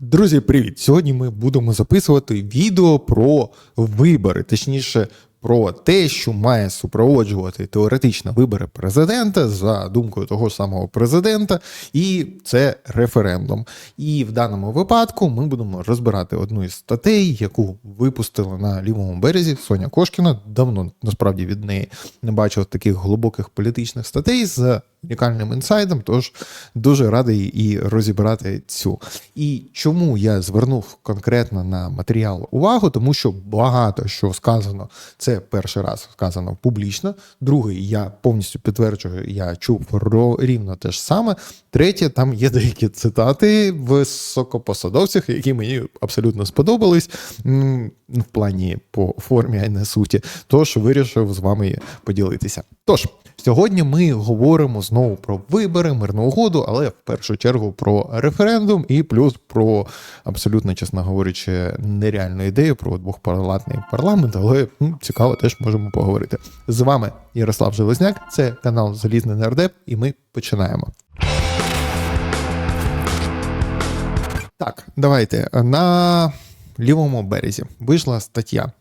Друзі, привіт! Сьогодні ми будемо записувати відео про вибори, точніше, про те, що має супроводжувати теоретично вибори президента за думкою того самого президента, і це референдум. І в даному випадку ми будемо розбирати одну із статей, яку випустила на лівому березі Соня Кошкіна. Давно насправді від неї не бачив таких глибоких політичних статей з унікальним інсайдом, тож дуже радий і розібрати цю. І чому я звернув конкретно на матеріал увагу, тому що багато що сказано, це перший раз сказано публічно. Другий, я повністю підтверджую, я чув рівно те ж саме. Третє, там є деякі цитати високопосадовців, які мені абсолютно сподобались в плані по формі, а не суті. Тож вирішив з вами поділитися. Тож. Сьогодні ми говоримо знову про вибори, мирну угоду, але в першу чергу про референдум і плюс про абсолютно, чесно говорячи, нереальну ідею про двохпалатний парламент, але ну, цікаво, теж можемо поговорити. З вами Ярослав Железняк, це канал Залізний Нардеп, і ми починаємо. Так, давайте на лівому березі вийшла стаття.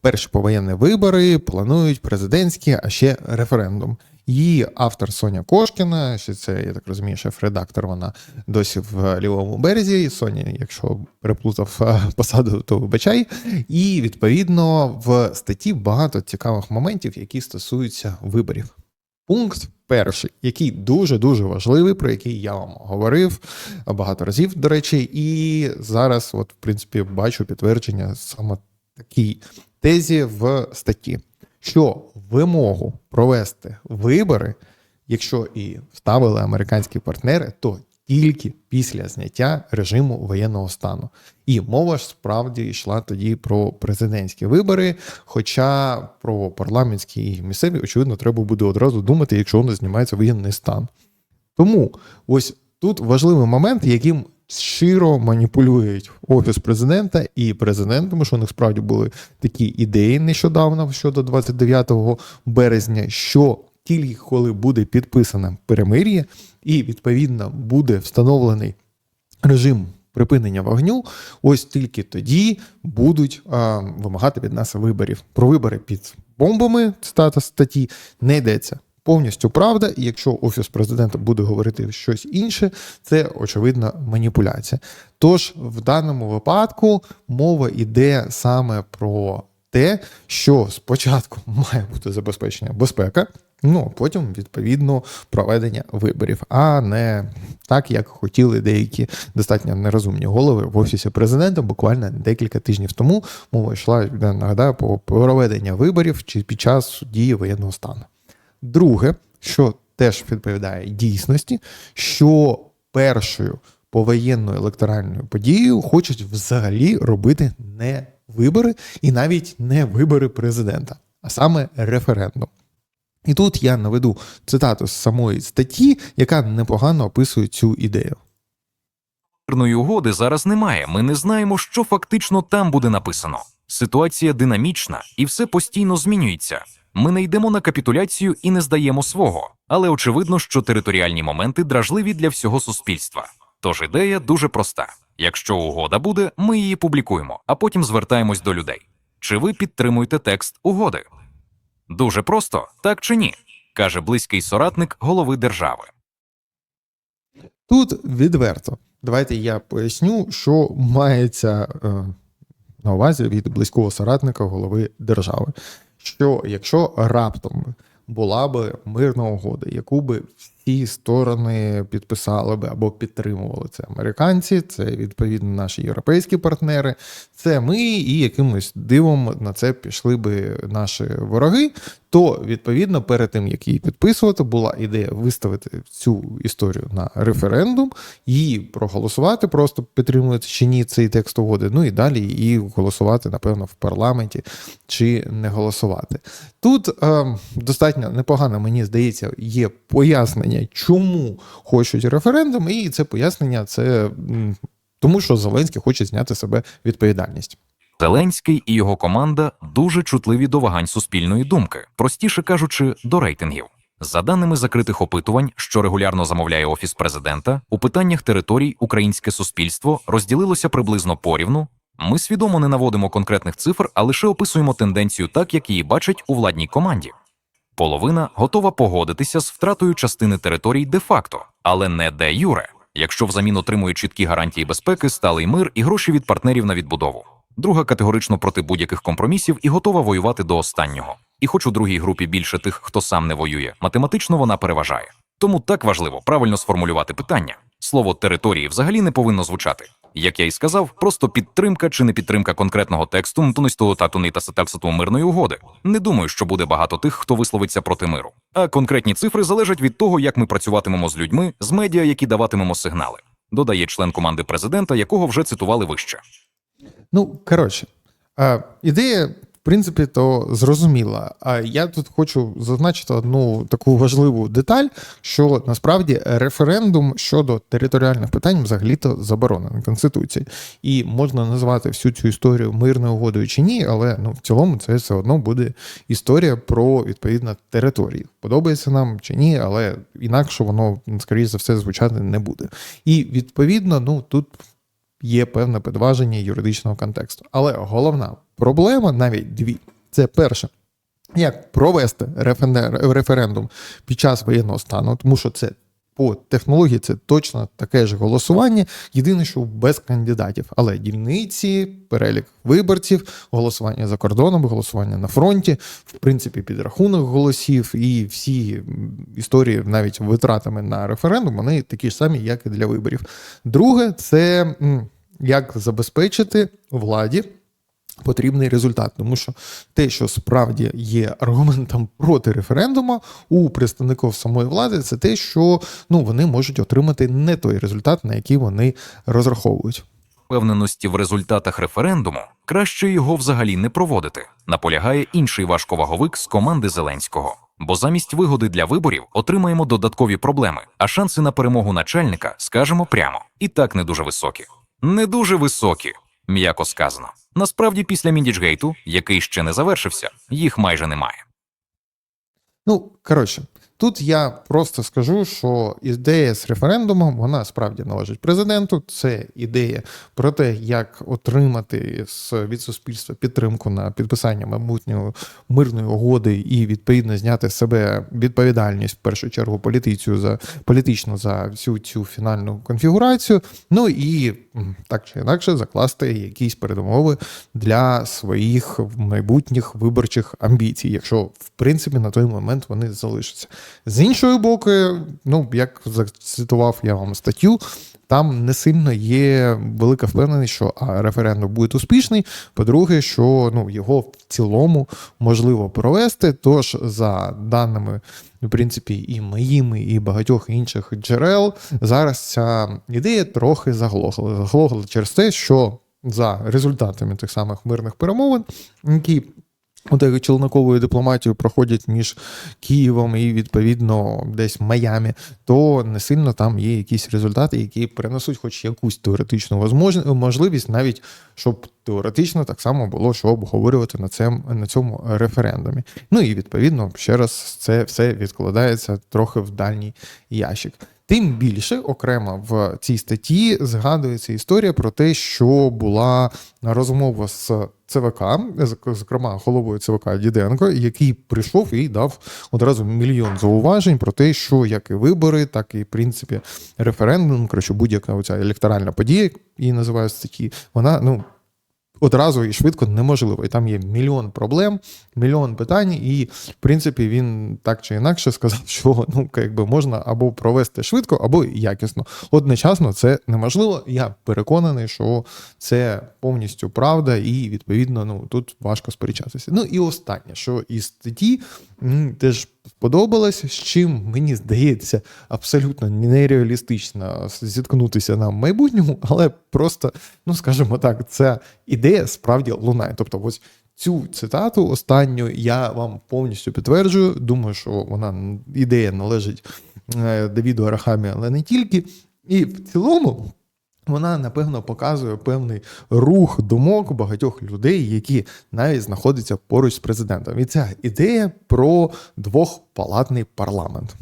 Перші повоєнні вибори планують президентські, а ще референдум. Її автор Соня Кошкіна, що це, я так розумію, шеф-редактор, вона досі в лівому березі. Соня, якщо переплутав е, посаду, то вибачай. І відповідно в статті багато цікавих моментів, які стосуються виборів. Пункт перший, який дуже дуже важливий, про який я вам говорив багато разів, до речі, і зараз, от, в принципі, бачу підтвердження саме такій тезі в статті, що вимогу провести вибори, якщо і ставили американські партнери, то тільки після зняття режиму воєнного стану. І мова ж справді йшла тоді про президентські вибори. Хоча про парламентські і місцеві, очевидно, треба буде одразу думати, якщо нас знімається воєнний стан. Тому ось тут важливий момент, яким щиро маніпулюють офіс президента і президент, тому що у них справді були такі ідеї нещодавно щодо 29 березня, що тільки коли буде підписане перемир'я, і відповідно буде встановлений режим припинення вогню, ось тільки тоді будуть а, вимагати від нас виборів. Про вибори під бомбами, цитата статті, не йдеться. Повністю правда, і якщо офіс президента буде говорити щось інше, це очевидна маніпуляція. Тож в даному випадку мова йде саме про те, що спочатку має бути забезпечення безпека, ну потім відповідно проведення виборів, а не так, як хотіли деякі достатньо нерозумні голови в офісі президента. Буквально декілька тижнів тому мова йшла нагадаю про проведення виборів чи під час дії воєнного стану. Друге, що теж відповідає дійсності, що першою повоєнною електоральною подією хочуть взагалі робити не вибори і навіть не вибори президента, а саме референдум. І тут я наведу цитату з самої статті, яка непогано описує цю ідею. Мирної угоди зараз немає. Ми не знаємо, що фактично там буде написано. Ситуація динамічна і все постійно змінюється. Ми не йдемо на капітуляцію і не здаємо свого, але очевидно, що територіальні моменти дражливі для всього суспільства. Тож ідея дуже проста: якщо угода буде, ми її публікуємо, а потім звертаємось до людей. Чи ви підтримуєте текст угоди? Дуже просто, так чи ні? каже близький соратник голови держави. Тут відверто. Давайте я поясню, що мається е, на увазі від близького соратника голови держави. Що якщо раптом була би мирна угода, яку би всі сторони підписали би або підтримували це американці, це відповідно наші європейські партнери, це ми, і якимось дивом на це пішли би наші вороги. То відповідно перед тим як її підписувати, була ідея виставити цю історію на референдум, її проголосувати, просто підтримувати чи ні цей текст угоди. Ну і далі і голосувати, напевно, в парламенті чи не голосувати. Тут е, достатньо непогано, мені здається, є пояснення, чому хочуть референдум, і це пояснення це тому, що Зеленський хоче зняти себе відповідальність. Зеленський і його команда дуже чутливі до вагань суспільної думки, простіше кажучи, до рейтингів. За даними закритих опитувань, що регулярно замовляє офіс президента, у питаннях територій українське суспільство розділилося приблизно порівну. Ми свідомо не наводимо конкретних цифр, а лише описуємо тенденцію так, як її бачать у владній команді. Половина готова погодитися з втратою частини територій де-факто, але не де юре, якщо взамін отримує чіткі гарантії безпеки, сталий мир і гроші від партнерів на відбудову. Друга категорично проти будь-яких компромісів і готова воювати до останнього. І хоч у другій групі більше тих, хто сам не воює, математично вона переважає. Тому так важливо правильно сформулювати питання. Слово території взагалі не повинно звучати. Як я і сказав, просто підтримка чи не підтримка конкретного тексту мтунистого та тунита сетекситу мирної угоди. Не думаю, що буде багато тих, хто висловиться проти миру. А конкретні цифри залежать від того, як ми працюватимемо з людьми, з медіа, які даватимемо сигнали. Додає член команди президента, якого вже цитували вище. Ну, коротше, е, ідея, в принципі, то зрозуміла. А я тут хочу зазначити одну таку важливу деталь, що насправді референдум щодо територіальних питань взагалі-то заборонений Конституцією. І можна назвати всю цю історію мирною угодою чи ні, але ну, в цілому це все одно буде історія про відповідно території. Подобається нам чи ні, але інакше воно, скоріш за все, звучати не буде. І відповідно, ну тут є певне підваження юридичного контексту. Але головна проблема, навіть дві, це перше. Як провести референдум під час воєнного стану, тому що це по технології це точно таке ж голосування. Єдине, що без кандидатів, але дільниці, перелік виборців, голосування за кордоном, голосування на фронті, в принципі, підрахунок голосів і всі історії, навіть витратами на референдум, вони такі ж самі, як і для виборів. Друге, це як забезпечити владі потрібний результат, тому що те, що справді є аргументом проти референдуму у представників самої влади, це те, що ну вони можуть отримати не той результат, на який вони розраховують. Впевненості в результатах референдуму краще його взагалі не проводити, наполягає інший важковаговик з команди Зеленського. Бо замість вигоди для виборів отримаємо додаткові проблеми, а шанси на перемогу начальника, скажемо прямо, і так не дуже високі. Не дуже високі, м'яко сказано. Насправді, після Міндічгейту, який ще не завершився, їх майже немає. Ну, коротше, тут я просто скажу, що ідея з референдумом вона справді належить президенту. Це ідея про те, як отримати від суспільства підтримку на підписання майбутньої мирної угоди і відповідно зняти з себе відповідальність в першу чергу політицію за політично за всю цю фінальну конфігурацію. Ну і так чи інакше закласти якісь передумови для своїх майбутніх виборчих амбіцій, якщо в принципі на той момент вони залишаться. З іншої боку, ну як зацитував я вам статтю. Там не сильно є велика впевненість, що а, референдум буде успішний. По-друге, що ну його в цілому можливо провести. Тож, за даними, в принципі, і моїми, і багатьох інших джерел, зараз ця ідея трохи заглохла. Заглохла через те, що за результатами тих самих мирних перемовин, які челноковою дипломатією проходять між Києвом і відповідно десь Майамі, то не сильно там є якісь результати, які принесуть хоч якусь теоретичну можливість, навіть щоб теоретично так само було що обговорювати на цьому, на цьому референдумі. Ну і відповідно ще раз це все відкладається трохи в дальній ящик. Тим більше окремо в цій статті згадується історія про те, що була розмова з ЦВК, зок- зокрема головою ЦВК Діденко, який прийшов і дав одразу мільйон зауважень про те, що як і вибори, так і в принципі референдум, коротше, будь-яка оця електоральна подія, її називають статті, вона ну. Одразу і швидко неможливо. І там є мільйон проблем, мільйон питань, і в принципі він так чи інакше сказав, що ну якби можна або провести швидко, або якісно. Одночасно це неможливо. Я переконаний, що це повністю правда, і відповідно ну тут важко сперечатися. Ну і останнє, що із статті теж сподобалось, з чим мені здається абсолютно нереалістично зіткнутися на майбутньому, але просто, ну скажімо так, ця ідея справді лунає. Тобто, ось цю цитату останню я вам повністю підтверджую. Думаю, що вона ідея належить е, Давіду Арахамі, але не тільки. І в цілому. Вона напевно показує певний рух думок багатьох людей, які навіть знаходяться поруч з президентом. І ця ідея про двохпалатний парламент.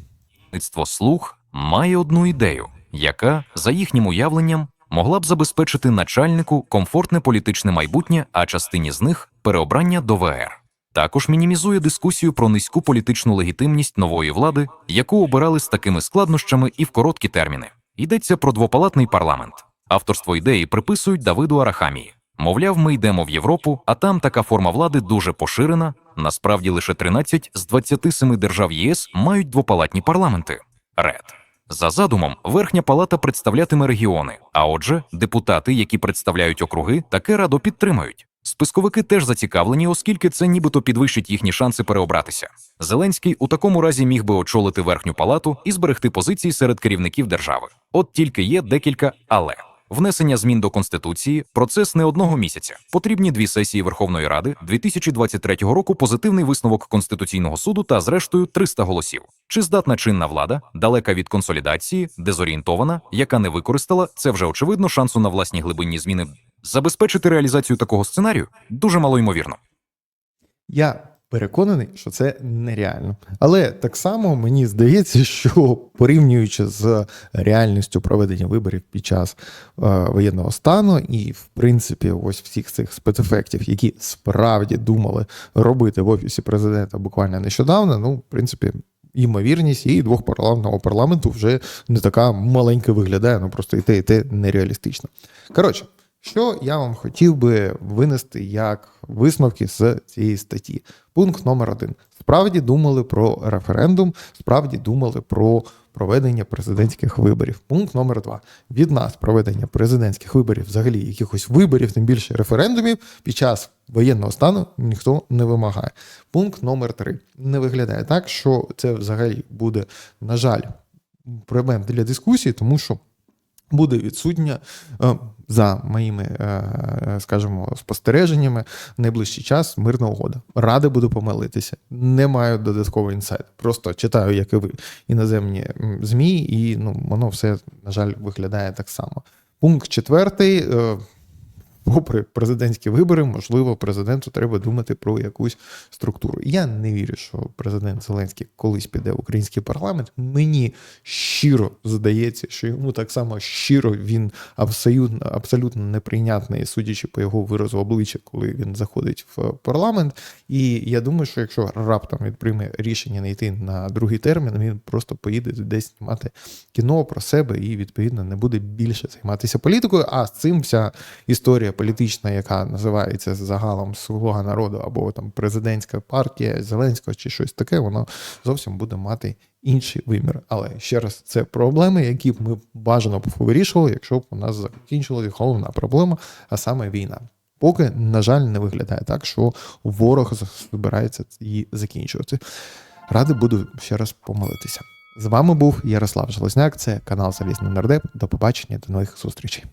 Слуг має одну ідею, яка, за їхнім уявленням, могла б забезпечити начальнику комфортне політичне майбутнє, а частині з них переобрання до ВР. Також мінімізує дискусію про низьку політичну легітимність нової влади, яку обирали з такими складнощами і в короткі терміни. Йдеться про двопалатний парламент. Авторство ідеї приписують Давиду Арахамії. Мовляв, ми йдемо в Європу, а там така форма влади дуже поширена. Насправді лише 13 з 27 держав ЄС мають двопалатні парламенти. Ред. За задумом, верхня палата представлятиме регіони, а отже, депутати, які представляють округи, таке радо підтримають. Списковики теж зацікавлені, оскільки це нібито підвищить їхні шанси переобратися. Зеленський у такому разі міг би очолити верхню палату і зберегти позиції серед керівників держави. От тільки є декілька але. Внесення змін до конституції процес не одного місяця. Потрібні дві сесії Верховної Ради 2023 року. Позитивний висновок Конституційного суду та, зрештою, 300 голосів. Чи здатна чинна влада, далека від консолідації, дезорієнтована, яка не використала це вже очевидно шансу на власні глибинні зміни. Забезпечити реалізацію такого сценарію дуже малоймовірно. Я переконаний, що це нереально. Але так само мені здається, що порівнюючи з реальністю проведення виборів під час е, воєнного стану, і в принципі, ось всіх цих спецефектів, які справді думали робити в офісі президента буквально нещодавно, ну, в принципі. Ймовірність і двохпарламентного парламенту вже не така маленька виглядає, ну просто і те, і те нереалістично. Коротше, що я вам хотів би винести як висновки з цієї статті. Пункт номер один. Справді думали про референдум, справді думали про проведення президентських виборів. Пункт номер два. Від нас проведення президентських виборів, взагалі якихось виборів, тим більше референдумів, під час воєнного стану ніхто не вимагає. Пункт номер три. Не виглядає так, що це взагалі буде, на жаль, проблем для дискусії, тому що буде відсутня е, за моїми, е, скажімо, спостереженнями в найближчий час мирна угода. Ради буду помилитися. Не маю додатковий інсайт. Просто читаю, як і ви, іноземні ЗМІ, і ну, воно все, на жаль, виглядає так само. Пункт четвертий. Попри президентські вибори, можливо, президенту треба думати про якусь структуру. Я не вірю, що президент Зеленський колись піде в український парламент. Мені щиро здається, що йому так само щиро він абсолютно абсолютно неприйнятний, судячи по його виразу обличчя, коли він заходить в парламент. І я думаю, що якщо раптом він прийме рішення не йти на другий термін, він просто поїде десь знімати кіно про себе і відповідно не буде більше займатися політикою. А з цим вся історія політична, яка називається загалом Слуга народу або там президентська партія Зеленського чи щось таке, воно зовсім буде мати інший вимір. Але ще раз, це проблеми, які б ми бажано б вирішували, якщо б у нас закінчилася головна проблема, а саме війна. Поки, на жаль, не виглядає так, що ворог збирається її закінчувати. Радий буду ще раз помилитися. З вами був Ярослав Железняк, це канал Залізний Нардеп. До побачення, до нових зустрічей.